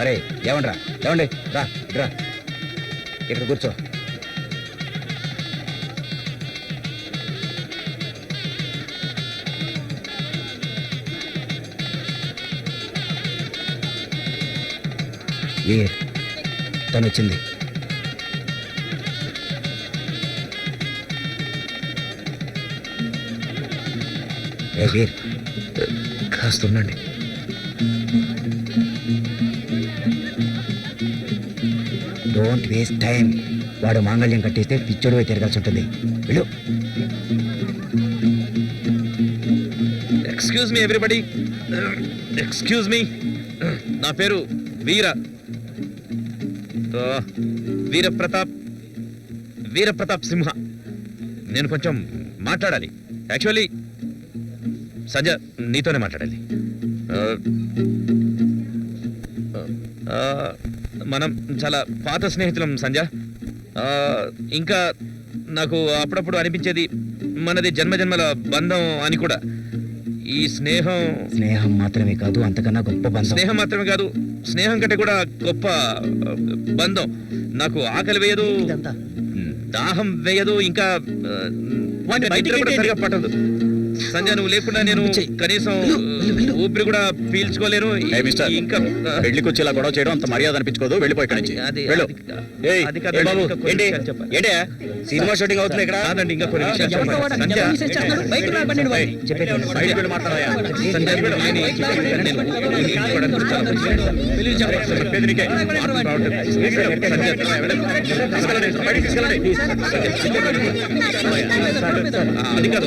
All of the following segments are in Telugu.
అరే ఏమండ్రా ఏమండి రా రా. ఇక్కడ కూర్చో. వీర్ తను వచ్చింది వీర్ కాస్త ఉండండి. డోంట్ వేస్ట్ టైం వాడు మాంగళ్యం కట్టేస్తే పిచ్చోడు పోయి తిరగాల్సి ఉంటుంది. వెళ్ళు. Excuse me everybody excuse me నా పేరు వీర. ఆ, వీర ప్రతాప్ వీర ప్రతాప్ సింహ. నేను కొంచెం మాట్లాడాలి. యాక్చువల్లీ సజ నీతోనే మాట్లాడాలి. మనం చాలా పాత స్నేహితులం సంజ ఇంకా నాకు అప్పుడప్పుడు అనిపించేది మనది జన్మజన్మల బంధం అని కూడా. ఈ స్నేహం స్నేహం మాత్రమే కాదు అంతకన్నా గొప్ప బంధం. స్నేహం మాత్రమే కాదు స్నేహం కంటే కూడా గొప్ప బంధం. నాకు ఆకలి వేయదు దాహం వేయదు ఇంకా కూడా పట్టదు. సంజయ్ నువ్వు లేకుండా నేను. కనీసం. ఊపిరి కూడా పీల్చుకోలేను. ఇంకా పెళ్ళికి వచ్చి ఇలా గొడవ చేయడం అంత మర్యాద అనిపించుకోదు వెళ్ళిపోయి ఇక్కడి నుంచి వెళ్ళు ఏంటి సినిమా షూటింగ్ అవుతుంది ఇక్కడ ఇంకా కొన్ని విషయాలు అది కాదు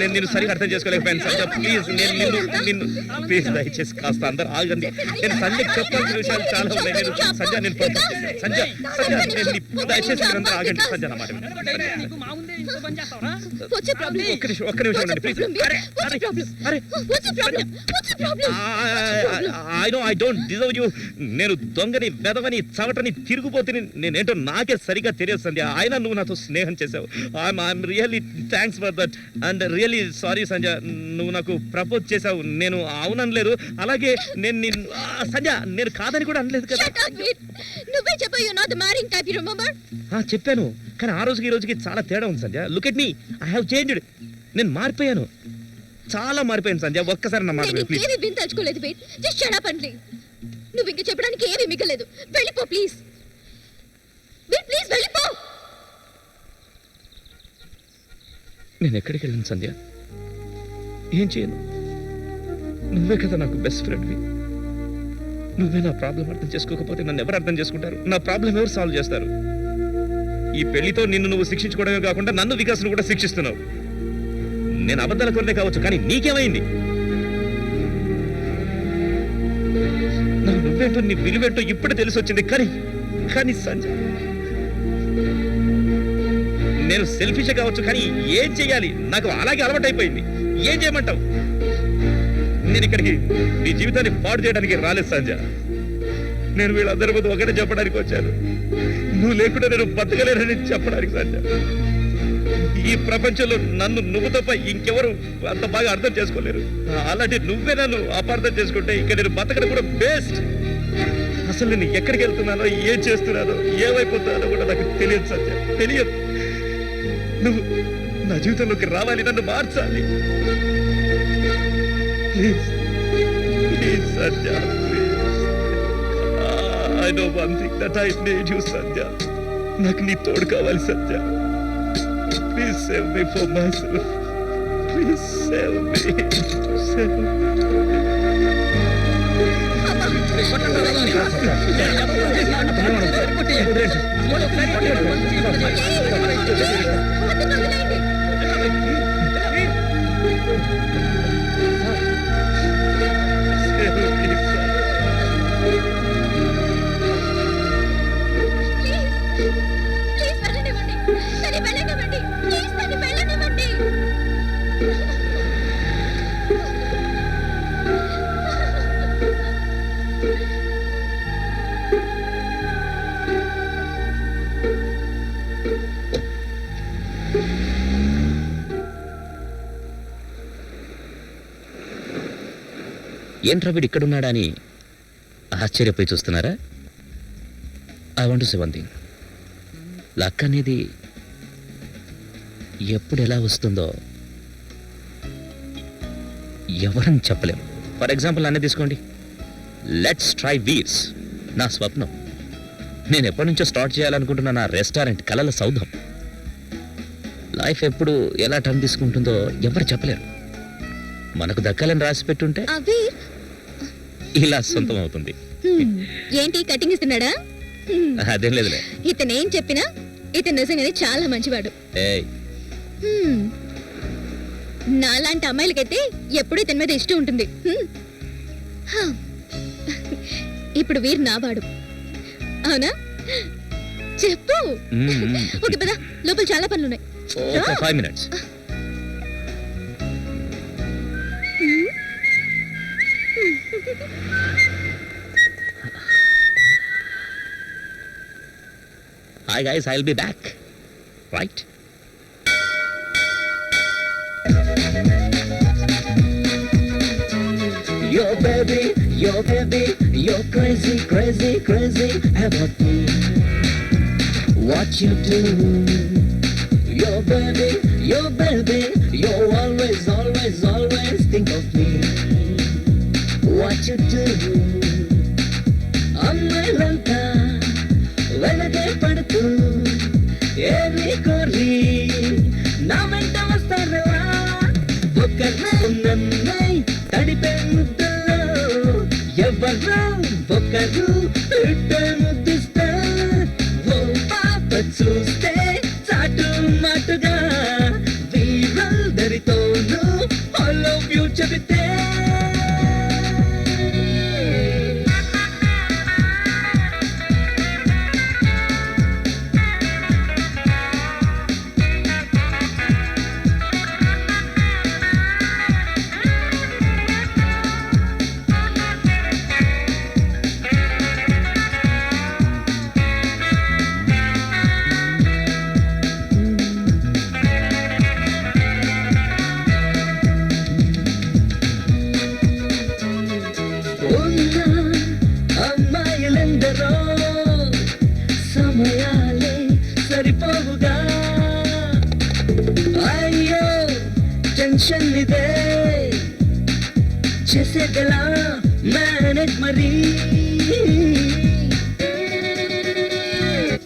నేను నిన్ను నేను సరిగా అర్థం చేసుకోలేకపోయాను. సంధ్య ప్లీజ్ నేను నిన్ను నిన్ను ప్లీజ్ దయచేసి కాస్త అందరు ఆగండి. నేను సంధ్యకి చెప్పాల్సిన విషయాలు చాలా ఉన్నాయి. నేను సంధ్య నేను. సంధ్య సంధ్య నేను దయచేసి మీరందరూ ఆగండి. సంధ్య నా మాట విను. వచ్చే ప్రాబ్లం ఒక్క నిమిషం ఒక్క నిమిషం ఉండండి ప్లీజ్ అరే I know I don't deserve you నేను దొంగని వెదవని చవటని తిరుగుపోతుని నేనేంటో నాకే సరిగా తెలియదు సంధ్య. ఆయన నువ్వు నాతో స్నేహం చేసావు I'm I'm really thanks for that and really sorry Sandhya నువ్వు నాకు ప్రపోజ్ చేసావు నేను అవుననలేదు. అలాగే నేను నిన్ను సంధ్య నేను కాదని కూడా అనలేదు కదా. నువ్వే చెప్పావు not the marrying type you remember ఆ, చెప్పాను. కానీ ఆ రోజుకి ఈ రోజుకి చాలా తేడా ఉంది Sandhya. Look at me I have changed నేను మారిపోయాను. చాలా మారిపోయాను సంధ్య. ఒక్కసారి నా మాట వింతలుచుకోలేదు జస్ట్ షట్ అప్ అండి నువ్వు ఇంక చెప్పడానికి ఏమీ మిగలేదు. వెళ్ళిపో ప్లీజ్ ప్లీజ్ వెళ్ళిపో. నేను ఎక్కడికి వెళ్ళాను సంధ్య? ఏం చేయను? నువ్వే కదా నాకు బెస్ట్ ఫ్రెండ్వి నువ్వే నా ప్రాబ్లం అర్థం చేసుకోకపోతే నన్ను ఎవరు అర్థం చేసుకుంటారు? నా ప్రాబ్లం ఎవరు సాల్వ్ చేస్తారు? ఈ పెళ్ళితో నిన్ను నువ్వు శిక్షించుకోవడమే కాకుండా నన్ను వికాసం కూడా శిక్షిస్తున్నావు. నేను అబద్ధాల కొరనే కావచ్చు కానీ నీకేమైంది? నాకు నువ్వేంటో నీ విలువేంటో ఇప్పుడే తెలిసి వచ్చింది కానీ కానీ సంజయ్ సెల్ఫిష్ కావచ్చు కానీ ఏం చేయాలి నాకు అలాగే అలవాటైపోయింది. ఏం చేయమంటావు? నేను ఇక్కడికి నీ జీవితాన్ని పాడు చేయడానికి రాలేదు సంజ. నేను వీళ్ళందరి ముందు ఒకటే చెప్పడానికి వచ్చాను. నువ్వు లేకుండా నేను బతకలేనని చెప్పడానికి సంజ. ఈ ప్రపంచంలో నన్ను నువ్వు తప్ప ఇంకెవరు అంత బాగా అర్థం చేసుకోలేరు. అలాంటి నువ్వే నన్ను అపార్థం చేసుకుంటే ఇక్కడ నేను బతకడం కూడా బెస్ట్ అసలు నేను ఎక్కడికి వెళ్తున్నానో ఏం చేస్తున్నానో ఏమైపోతున్నానో కూడా నాకు తెలియదు సత్య తెలియదు. నువ్వు నా జీవితంలోకి రావాలి నన్ను మార్చాలి. Please please Satya I know one thing that I need you Satya. నాకు నీ తోడు కావాలి Satya. Please save me for myself please save me save please ఏంట్రా వీడు ఇక్కడున్నాడా అని ఆశ్చర్యపోయి చూస్తున్నారా? ఐ వాంట్ టు లక్ అనేది ఎప్పుడు ఎలా వస్తుందో ఎవరని చెప్పలేం. ఫర్ ఎగ్జాంపుల్ అన్నీ తీసుకోండి. లెట్స్ ట్రై వీర్స్. నా స్వప్నం. నేను ఎప్పటి నుంచో స్టార్ట్ చేయాలనుకుంటున్న నా రెస్టారెంట్ కలల సౌధం. లైఫ్ ఎప్పుడు ఎలా టర్న్ తీసుకుంటుందో ఎవరు చెప్పలేరు. మనకు దక్కాలని రాసి పెట్టుంటే ఇలా సొంతం అవుతుంది ఏంటి కటింగ్ ఇస్తున్నాడా? అదేం లేదులే. ఇతను ఏం చెప్పినా ఇతను నిజంగానే చాలా మంచివాడు. నాలాంటి అమ్మాయిలకైతే ఎప్పుడూ ఇతని మీద ఇష్టం ఉంటుంది. ఇప్పుడు వీరు నావాడు అవునా? చెప్పు. ఓకే పదా. లోపల చాలా పనులు ఉన్నాయి five minutes Hi, guys, I'll be back. Right? Your baby, your baby, you're crazy, crazy, crazy about me. What you do? Your baby, your baby, you always, always, always think of me. What you do? అమ్మాయిలంతా వెనకే పడుతూ ఏమి కోరి నా వెంట వస్తారా ఒకరు నన్నై తడిపే ముద్దలో ఎవరు ఒకరు ఓ పాప చూస్తే చాటు మాటుగా అమ్మాయిలెందరో సమయాలే సరిపోవుగా. అయ్యో టెన్షన్ ఇదే చేసేదలా మేనేజ్ మరీ?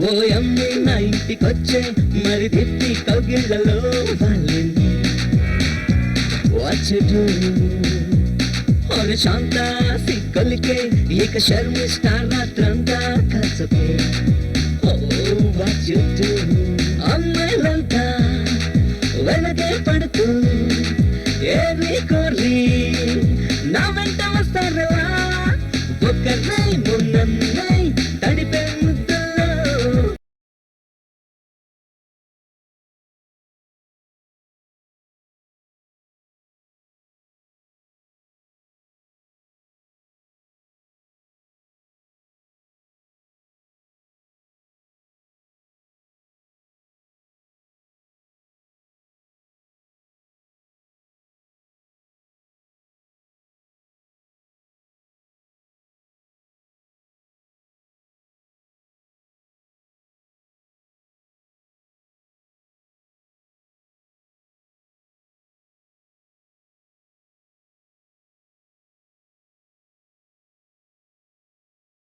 ఓ అమ్మి నా ఇంటికొచ్చే మరి తిప్పి కౌగిళ్ళలో వాళ్ళని What ಶಾಂತ ಸಿಕ್ಕಲಿಕ್ಕೆ ಈಗ ಶರ್ಮಿಸ್ತಾರ ಮಾತ್ರಂತ ಕಸಬೆ ವಾಚ್ಯುತ್ತು ಅಮ್ಮಲಂತ ಒಳಗೆ ಪಡೆತು